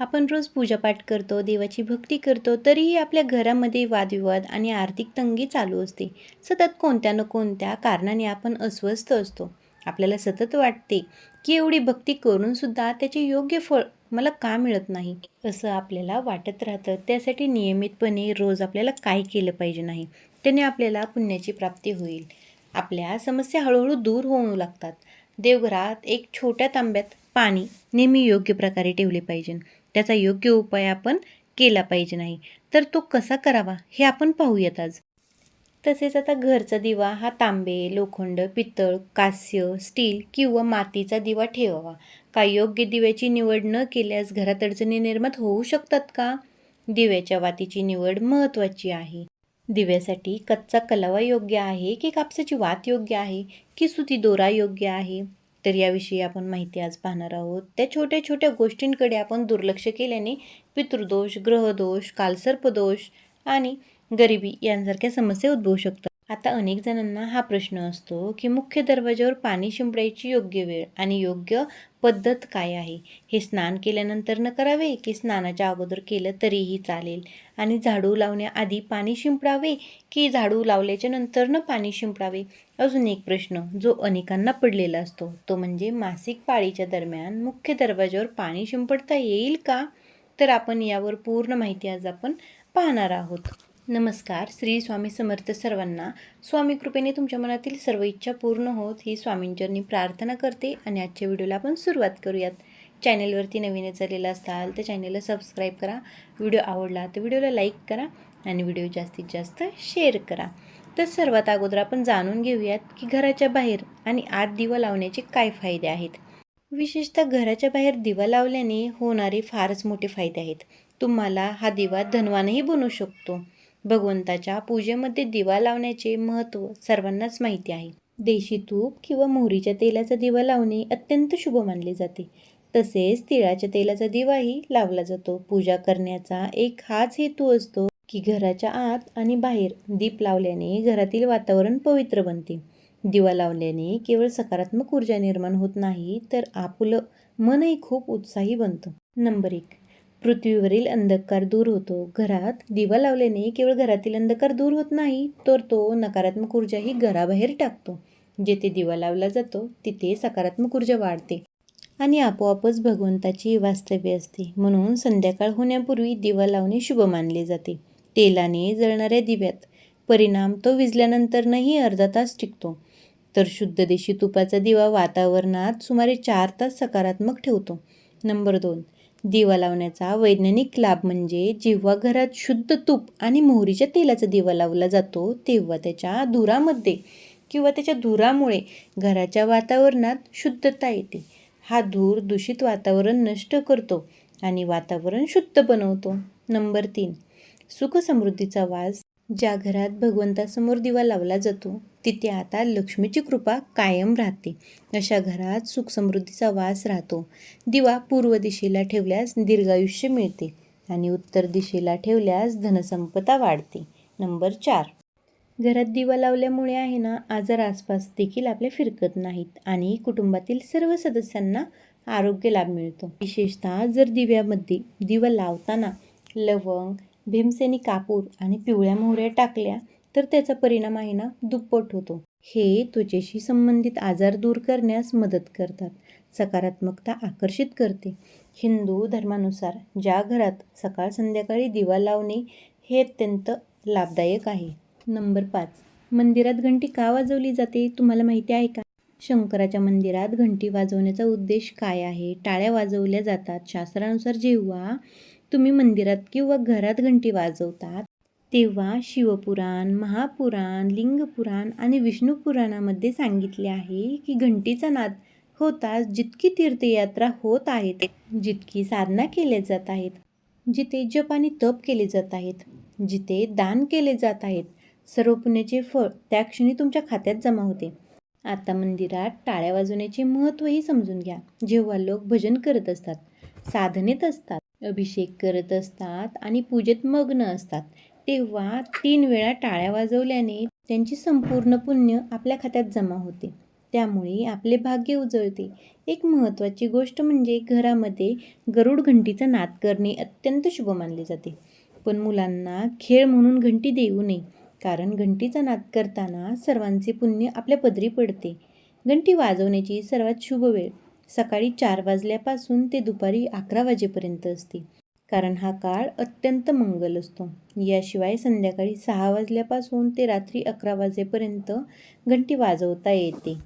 आपण रोज पूजापाठ करतो देवाची भक्ती करतो तरीही आपल्या घरामध्ये वादविवाद आणि आर्थिक तंगी चालू असते. सतत कोणत्या न कोणत्या कारणाने आपण अस्वस्थ असतो. आपल्याला सतत वाटते की एवढी भक्ती करूनसुद्धा त्याचे योग्य फळ मला का मिळत नाही? असं आपल्याला वाटत राहतं. त्यासाठी नियमितपणे रोज आपल्याला काय केलं पाहिजे नाही त्याने आपल्याला पुण्याची प्राप्ती होईल. आपल्या समस्या हळूहळू दूर होऊ लागतात. देवघरात एक छोट्या तांब्यात पाणी नेहमी योग्य प्रकारे ठेवले पाहिजे. त्याचा योग्य उपाय आपण केला पाहिजे नाही तर तो कसा करावा हे आपण पाहूयात आज. तसेच आता घरचा दिवा हा तांबे लोखंड पितळ कास्य स्टील किंवा मातीचा दिवा ठेवावा. का योग्य दिव्याची निवड न केल्यास घरात अडचणी निर्माण होऊ शकतात का? दिव्याच्या वातीची निवड महत्त्वाची आहे. दिव्यासाठी कच्चा कलावा योग्य आहे की कापसाची वात योग्य आहे की सुती दोरा योग्य आहे? तर याविषयी आपण माहिती आज पाहणार आहोत. त्या छोट्या छोट्या गोष्टींकडे आपण दुर्लक्ष केल्याने पितृदोष ग्रहदोष कालसर्पदोष आणि गरिबी यांसारख्या समस्या उद्भवू शकतात. आता अनेक जणांना हा प्रश्न असतो की मुख्य दरवाजावर पाणी शिंपडायची योग्य वेळ आणि योग्य पद्धत काय आहे? हे स्नान केल्यानंतर न करावे की स्नानाच्या अगोदर केलं तरीही चालेल? आणि झाडू लावण्याआधी पाणी शिंपडावे की झाडू लावल्याच्या नंतर न पाणी शिंपडावे? अजून एक प्रश्न जो अनेकांना पडलेला असतो तो म्हणजे मासिक पाळीच्या दरम्यान मुख्य दरवाजावर पाणी शिंपडता येईल का? तर आपण यावर पूर्ण माहिती आज आपण पाहणार आहोत. नमस्कार श्री स्वामी समर्थ सर्वांना. स्वामी कृपेने तुमच्या मनातील सर्व इच्छा पूर्ण होत ही स्वामींचरणी प्रार्थना करते आणि आजच्या व्हिडिओला आपण सुरुवात करूयात. चॅनेलवरती नवीन झालेला असाल तर चॅनेलला सबस्क्राईब करा. व्हिडिओ आवडला तर व्हिडिओला लाईक करा आणि व्हिडिओ जास्तीत जास्त शेअर करा. तर सर्वात अगोदर आपण जाणून घेऊयात की घराच्या बाहेर आणि आत दिवा लावण्याचे काय फायदे आहेत. विशेषतः घराच्या बाहेर दिवा लावल्याने होणारे फारच मोठे फायदे आहेत. तुम्हाला हा दिवा धनवानही बनवू शकतो. भगवंताच्या पूजेमध्ये दिवा लावण्याचे महत्त्व सर्वांनाच माहिती आहे. देशी तूप किंवा मोहरीच्या तेलाचा दिवा लावणे अत्यंत शुभ मानले जाते. तसेच तिळाच्या तेलाचा दिवाही लावला जातो. पूजा करण्याचा एक हाच हेतू असतो की घराच्या आत आणि बाहेर दीप लावल्याने घरातील वातावरण पवित्र बनते. दिवा लावल्याने केवळ सकारात्मक ऊर्जा निर्माण होत नाही तर आपलं मनही खूप उत्साही बनतं. नंबर एक. पृथ्वीवरील अंधकार दूर होतो. घरात दिवा लावल्याने केवळ घरातील अंधकार दूर होत नाही तर तो नकारात्मक ऊर्जाही घराबाहेर टाकतो. जेथे दिवा लावला जातो तिथे सकारात्मक ऊर्जा वाढते आणि आपोआपच भगवंताची वास्तव्य असते. म्हणून संध्याकाळ होण्यापूर्वी दिवा लावणे शुभ मानले जाते. तेलाने जळणाऱ्या दिव्यात परिणाम तो विजल्यानंतरनंही अर्धा तास टिकतो. तर शुद्ध देशी तुपाचा दिवा वातावरणात सुमारे चार तास सकारात्मक ठेवतो. नंबर दोन दिवा लावण्याचा वैज्ञानिक लाभ म्हणजे जेव्हा घरात शुद्ध तूप आणि मोहरीच्या तेलाचा दिवा लावला जातो तेव्हा त्याच्या धुरामध्ये किंवा त्याच्या धुरामुळे घराच्या वातावरणात शुद्धता येते. हा धूर दूषित वातावरण नष्ट करतो आणि वातावरण शुद्ध बनवतो. नंबर तीन सुखसमृद्धीचा वास ज्या घरात भगवंतासमोर दिवा लावला जातो तिथे आता लक्ष्मीची कृपा कायम राहते. अशा घरात सुखसमृद्धीचा वास राहतो. दिवा पूर्व दिशेला ठेवल्यास दीर्घायुष्य मिळते आणि उत्तर दिशेला ठेवल्यास धनसंपदा वाढते. नंबर चार. घरात दिवा लावल्यामुळे आहे ना आजार आसपास देखील आपल्या फिरकत नाहीत आणि कुटुंबातील सर्व सदस्यांना आरोग्य लाभ मिळतो. विशेषतः जर दिव्यामध्ये दिवा लावताना लवंग भीमसेनी कापूर आणि पिवळ्या मोहऱ्या टाकल्या तर त्याचा परिणाम आहे ना दुप्पट होतो. हे त्वचेशी संबंधित आजार दूर करण्यास मदत करतात सकारात्मकता आकर्षित करते. हिंदू धर्मानुसार ज्या घरात सकाळ संध्याकाळी दिवा लावणे हे अत्यंत लाभदायक आहे. नंबर पाच. मंदिरात घंटी का वाजवली जाते तुम्हाला माहिती आहे का? शंकराच्या मंदिरात घंटी वाजवण्याचा उद्देश काय आहे? टाळ्या वाजवल्या जातात. शास्त्रानुसार जेव्हा तुम्ही मंदिरात किंवा घरात घंटी वाजवतात तेव्हा शिवपुराण महापुराण लिंगपुराण आणि विष्णुपुराणामध्ये सांगितले आहे की घंटीचा नाद होताच जितकी तीर्थयात्रा होत आहेत जितकी साधना केल्या जात आहेत जिथे जप आणि तप केले जात आहेत जिथे दान केले जात आहेत सर्व पुण्याचे फळ त्या क्षणी तुमच्या खात्यात जमा होते. आता मंदिरात टाळ्या वाजवण्याचे महत्त्वही समजून घ्या. जेव्हा लोक भजन करत असतात साधनेत असतात अभिषेक करत असतात आणि पूजेत मग्न असतात. तेव्हा तीन वेळा टाळ्या वाजवल्याने त्यांची संपूर्ण पुण्य आपल्या खात्यात जमा होते. त्यामुळे आपले भाग्य उजळते. एक महत्त्वाची गोष्ट म्हणजे घरामध्ये गरुड घंटीचा नाद करणे अत्यंत शुभ मानले जाते. पण मुलांना खेळ म्हणून घंटी देऊ नये कारण घंटीचा नाद करताना सर्वांचे पुण्य आपल्या पदरी पडते. घंटी वाजवण्याची सर्वात शुभ वेळ. सकाळी चार वाजल्यापासून ते दुपारी अकरा वाजेपर्यंत असते. कारण हा काळ अत्यंत मंगल असतो. याशिवाय संध्याकाळी सहा वाजल्यापासून ते रात्री अकरा वाजेपर्यंत घंटी वाजवता येते.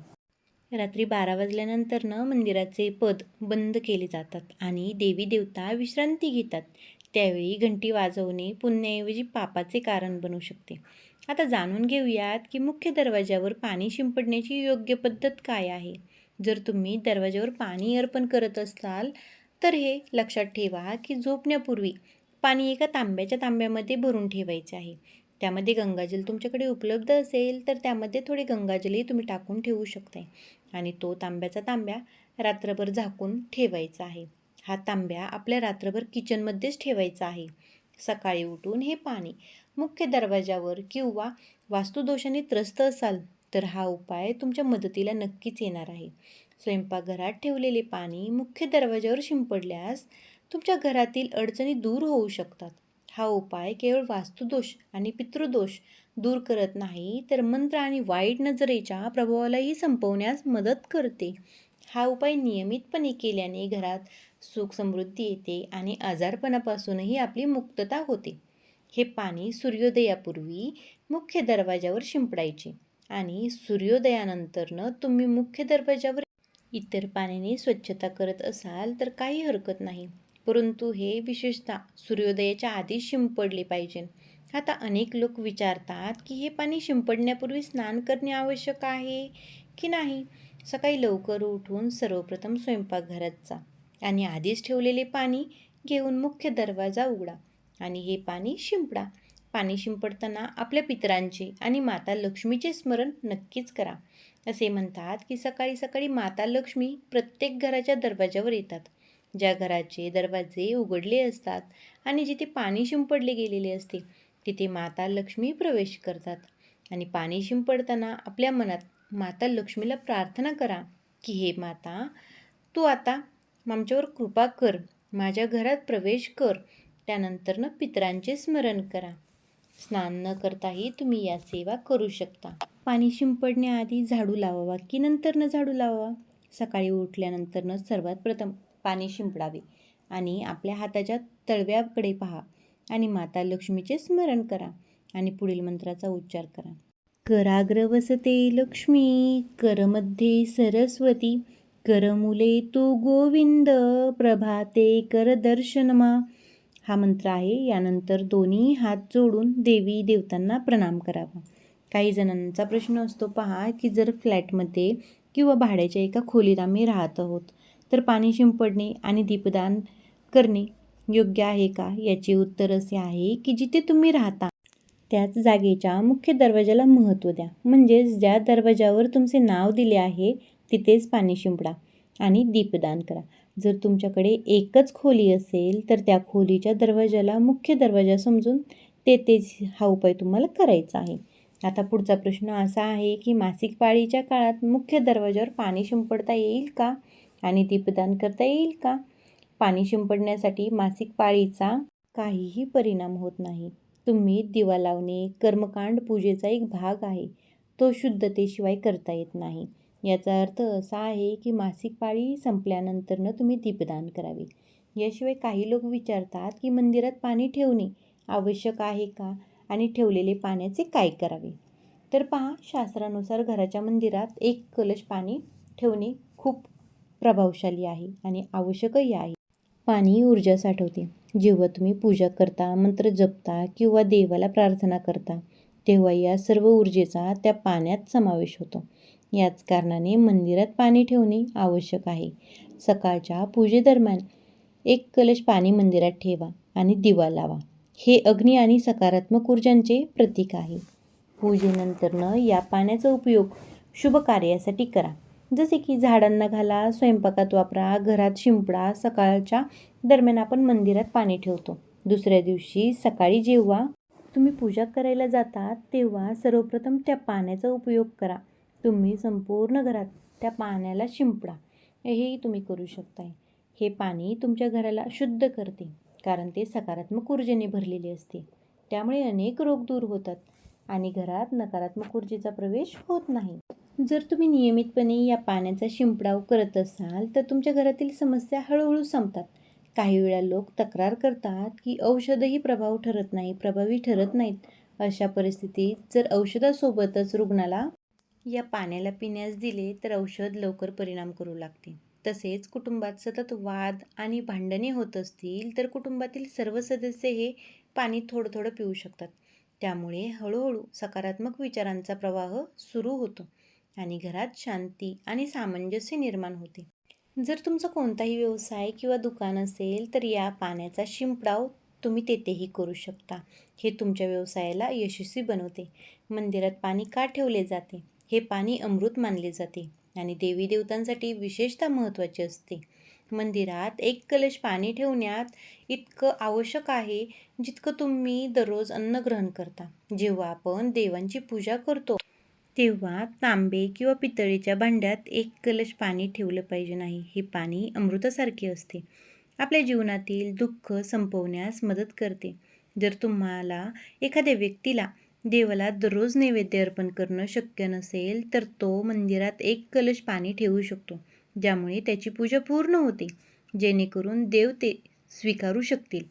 रात्री बारा वाजल्यानंतरनं मंदिराचे पद बंद केले जातात आणि देवी देवता विश्रांती घेतात. त्यावेळी घंटी वाजवणे पुण्याऐवजी पापाचे कारण बनू शकते. आता जाणून घेऊयात की मुख्य दरवाज्यावर पाणी शिंपडण्याची योग्य पद्धत काय आहे? जर तुम्ही दरवाज्यावर पाणी अर्पण करत असाल तर हे लक्षात ठेवा की झोपण्यापूर्वी पाणी एका तांब्याच्या तांब्यामध्ये भरून ठेवायचे आहे. त्यामध्ये गंगाजल तुमच्याकडे उपलब्ध असेल तर त्यामध्ये थोडे गंगाजलही तुम्ही टाकून ठेवू शकताय. आणि तो तांब्याचा तांब्या रात्रभर झाकून ठेवायचा आहे. हा तांब्या आपल्या रात्रभर किचनमध्येच ठेवायचा आहे. सकाळी उठून हे पाणी मुख्य दरवाजावर किंवा वास्तुदोषाने त्रस्त असाल तर हा उपाय तुमच्या मदतीला नक्कीच येणार आहे. स्वयंपाकघरात ठेवलेले पाणी मुख्य दरवाजावर शिंपडल्यास तुमच्या घरातील अडचणी दूर होऊ शकतात. हा उपाय केवळ वास्तुदोष आणि पितृदोष दूर करत नाही तर मंत्र आणि वाईट नजरेच्या प्रभावालाही संपवण्यास मदत करते. हा उपाय नियमितपणे केल्याने घरात सुख समृद्धी येते आणि आजारपणापासूनही आपली मुक्तता होते. हे पाणी सूर्योदयापूर्वी मुख्य दरवाजावर शिंपडायचे. आणि सूर्योदयानंतरनं तुम्ही मुख्य दरवाजावर इतर पाण्याने स्वच्छता करत असाल तर काही हरकत नाही. परंतु हे विशेषतः सूर्योदयाच्या आधीच शिंपडले पाहिजे. आता अनेक लोक विचारतात की हे पाणी शिंपडण्यापूर्वी स्नान करणे आवश्यक आहे की नाही? सकाळी लवकर उठून सर्वप्रथम स्वयंपाकघरात जा आणि आधीच ठेवलेले पाणी घेऊन मुख्य दरवाजा उघडा आणि हे पाणी शिंपडा. पाणी शिंपडताना आपल्या पितरांचे आणि माता लक्ष्मीचे स्मरण नक्कीच करा. असे म्हणतात की सकाळी सकाळी माता लक्ष्मी प्रत्येक घराच्या दरवाजावर येतात. ज्या घराचे दरवाजे उघडले असतात आणि जिथे पाणी शिंपडले गेलेले असते तिथे माता लक्ष्मी प्रवेश करतात. आणि पाणी शिंपडताना आपल्या मनात माता लक्ष्मीला प्रार्थना करा की हे माता तू आता आमच्यावर कृपा कर माझ्या घरात प्रवेश कर त्यानंतरनं पितरांचे स्मरण करा. स्नान न करताही तुम्ही या सेवा करू शकता. पाणी शिंपडण्याआधी झाडू लावावा की नंतरनं झाडू लावावा? सकाळी उठल्यानंतरनं सर्वात प्रथम पाणी शिंपडावे आणि आपल्या हाताच्या तळव्याकडे पहा आणि माता लक्ष्मीचे स्मरण करा आणि पुढील मंत्राचा उच्चार करा. कराग्र वसते लक्ष्मी करमध्ये सरस्वती करमुले तू गोविंद प्रभाते कर दर्शनमा हा मंत्र आहे. यानंतर दोन्ही हात जोडून देवी देवतांना प्रणाम करावा. काही जणांचा प्रश्न असतो पहा की जर फ्लॅटमध्ये किंवा भाड्याच्या एका खोलीत आम्ही राहत आहोत तर पाणी शिंपडणे आणि दीपदान करणे योग्य आहे का याचे उत्तर असे आहे की जिथे तुम्ही राहता त्याच जागेच्या मुख्य दरवाजाला महत्त्व द्या. म्हणजेच ज्या दरवाजावर तुमचे नाव दिले आहे तिथेच पाणी शिंपडा आणि दीपदान करा. जर तुमच्याकडे एकच खोली असेल तर त्या खोलीच्या दरवाजाला मुख्य दरवाजा समजून ते तेच हा उपाय तुम्हाला करायचा आहे. आता पुढचा प्रश्न असा आहे की मासिक पाळीच्या काळात मुख्य दरवाजावर पाणी शिंपडता येईल का? आणि दीपदान करता येईल का? पाणी शिंपडण्यासाठी मासिक पाळीचा काहीही परिणाम होत नाही. तुम्ही दिवा लावणे कर्मकांड पूजेचा एक भाग आहे. तो शुद्धतेशिवाय करता येत नाही. याचा अर्थ असा आहे की मासिक पाळी संपल्यानंतरनं तुम्ही दीपदान करावे. याशिवाय काही लोक विचारतात की मंदिरात पाणी ठेवणे आवश्यक आहे का आणि ठेवलेले पाण्याचे काय करावे? तर पहा शास्त्रानुसार घराच्या मंदिरात एक कलश पाणी ठेवणे खूप प्रभावशाली आहे आणि आवश्यकही आहे. पाणी ऊर्जा साठवते. जेव्हा तुम्ही पूजा करता मंत्र जपता किंवा देवाला प्रार्थना करता तेव्हा या सर्व ऊर्जेचा त्या पाण्यात समावेश होतो. याच कारणाने मंदिरात पाणी ठेवणे आवश्यक आहे. सकाळच्या पूजेदरम्यान एक कलश पाणी मंदिरात ठेवा आणि दिवा लावा. हे अग्नी आणि सकारात्मक ऊर्जांचे प्रतीक आहे. पूजेनंतरनं या पाण्याचा उपयोग शुभ कार्यासाठी करा. जसे की झाडांना घाला स्वयंपाकात वापरा घरात शिंपडा सकाळच्या दरम्यान आपण मंदिरात पाणी ठेवतो. दुसऱ्या दिवशी सकाळी जेव्हा तुम्ही पूजा करायला जाता तेव्हा सर्वप्रथम त्या पाण्याचा उपयोग करा. तुम्ही संपूर्ण घरात त्या पाण्याला शिंपडा. हेही तुम्ही करू शकताय. हे पाणी तुमच्या घराला शुद्ध करते कारण ते सकारात्मक ऊर्जेने भरलेले असते. त्यामुळे अनेक रोग दूर होतात आणि घरात नकारात्मक ऊर्जेचा प्रवेश होत नाही. जर तुम्ही नियमितपणे या पाण्याचा शिंपडाव करत असाल तर तुमच्या घरातील समस्या हळूहळू संपतात. काही वेळा लोक तक्रार करतात की औषधही प्रभाव ठरत नाही प्रभावी ठरत नाहीत. अशा परिस्थितीत जर औषधासोबतच रुग्णाला या पाण्याला पिण्यास दिले तर औषध लवकर परिणाम करू लागते तसेच कुटुंबात सतत वाद आणि भांडणे होत असतील तर कुटुंबातील सर्व सदस्य हे पाणी थोडं थोडं पिऊ शकतात. त्यामुळे हळूहळू सकारात्मक विचारांचा प्रवाह सुरू होतो आणि घरात शांती आणि सामंजस्य निर्माण होते. जर तुमचा कोणताही व्यवसाय किंवा दुकान असेल तर या पाण्याचा शिंपडाव तुम्ही तेथेही करू शकता. हे तुमच्या व्यवसायाला यशस्वी बनवते. मंदिरात पाणी का ठेवले जाते? हे पाणी अमृत मानले जाते आणि देवी देवतांसाठी विशेषतः महत्त्वाचे असते. मंदिरात एक कलश पाणी ठेवण्यात इतकं आवश्यक आहे जितकं तुम्ही दररोज अन्न ग्रहण करता. जेव्हा आपण देवांची पूजा करतो तेव्हा तांबे किंवा पितळेच्या भांड्यात एक कलश पाणी ठेवलं पाहिजे नाही हे पाणी अमृतासारखे असते. आपल्या जीवनातील दुःख संपवण्यास मदत करते. जर तुम्हाला एखाद्या व्यक्तीला देवाला दररोज नैवेद्य अर्पण करणं शक्य नसेल तर तो मंदिरात एक कलश पाणी ठेवू शकतो ज्यामुळे त्याची पूजा पूर्ण होते. जेणेकरून देव ते स्वीकारू शकतील.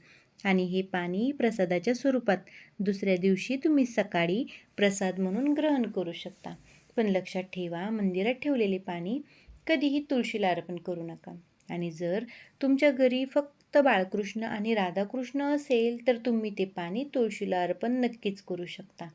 आणि हे पाणी प्रसादाच्या स्वरूपात दुसऱ्या दिवशी तुम्ही सकाळी प्रसाद म्हणून ग्रहण करू शकता. पण लक्षात ठेवा मंदिरात ठेवलेले पाणी कधीही तुळशीला अर्पण करू नका. आणि जर तुमच्या घरी फक्त तर बाळकृष्ण आणि राधाकृष्ण असेल तर तुम्ही ते पाणी तुळशीला अर्पण नक्कीच करू शकता.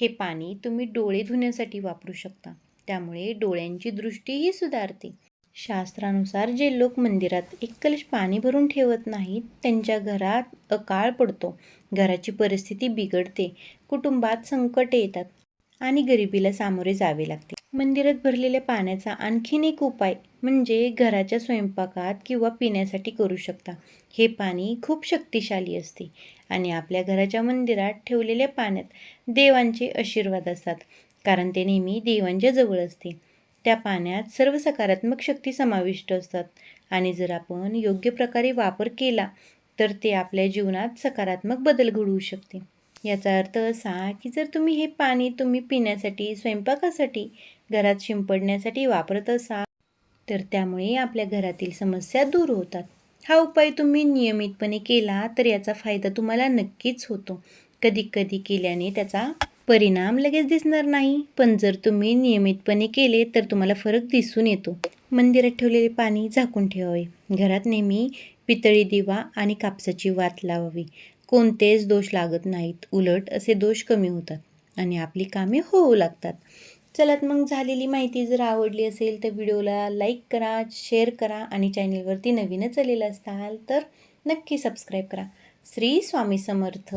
हे पाणी तुम्ही डोळे धुण्यासाठी वापरू शकता. त्यामुळे डोळ्यांची दृष्टीही सुधारते. शास्त्रानुसार जे लोक मंदिरात एक कलश पाणी भरून ठेवत नाहीत त्यांच्या घरात अकाळ पडतो. घराची परिस्थिती बिघडते. कुटुंबात संकटे येतात आणि गरिबीला सामोरे जावे लागते. मंदिरात भरलेल्या पाण्याचा आणखीन एक उपाय म्हणजे घराच्या स्वयंपाकात किंवा पिण्यासाठी करू शकता. हे पाणी खूप शक्तिशाली असते आणि आपल्या घराच्या मंदिरात ठेवलेल्या पाण्यात देवांचे आशीर्वाद असतात कारण ते नेहमी देवांच्या जवळ असते. त्या पाण्यात सर्व सकारात्मक शक्ती समाविष्ट असतात आणि जर आपण योग्य प्रकारे वापर केला तर ते आपल्या जीवनात सकारात्मक बदल घडवू शकते. याचा अर्थ असा की जर तुम्ही हे पाणी तुम्ही पिण्यासाठी स्वयंपाकासाठी घरात शिंपडण्यासाठी वापरत असाल तर त्यामुळे आपल्या घरातील समस्या दूर होतात. हा उपाय तुम्ही नियमितपणे केला तर याचा फायदा तुम्हाला नक्कीच होतो. कधी कधी केल्याने त्याचा परिणाम लगेच दिसणार नाही. पण जर तुम्ही नियमितपणे केले तर तुम्हाला फरक दिसून येतो. मंदिरात ठेवलेले पाणी झाकून ठेवावे. घरात नेहमी पितळी दिवा आणि कापसाची वात लावावी. कोणतेच दोष लागत नाहीत. उलट असे दोष कमी होतात आणि आपली कामे होऊ लागतात. चला तर मग झालेली माहिती जर आवडली असेल तर व्हिडिओला लाईक करा शेअर करा आणि चॅनलवरती नवीनच आलेलं असाल तर नक्की सबस्क्राईब करा. श्री स्वामी समर्थ.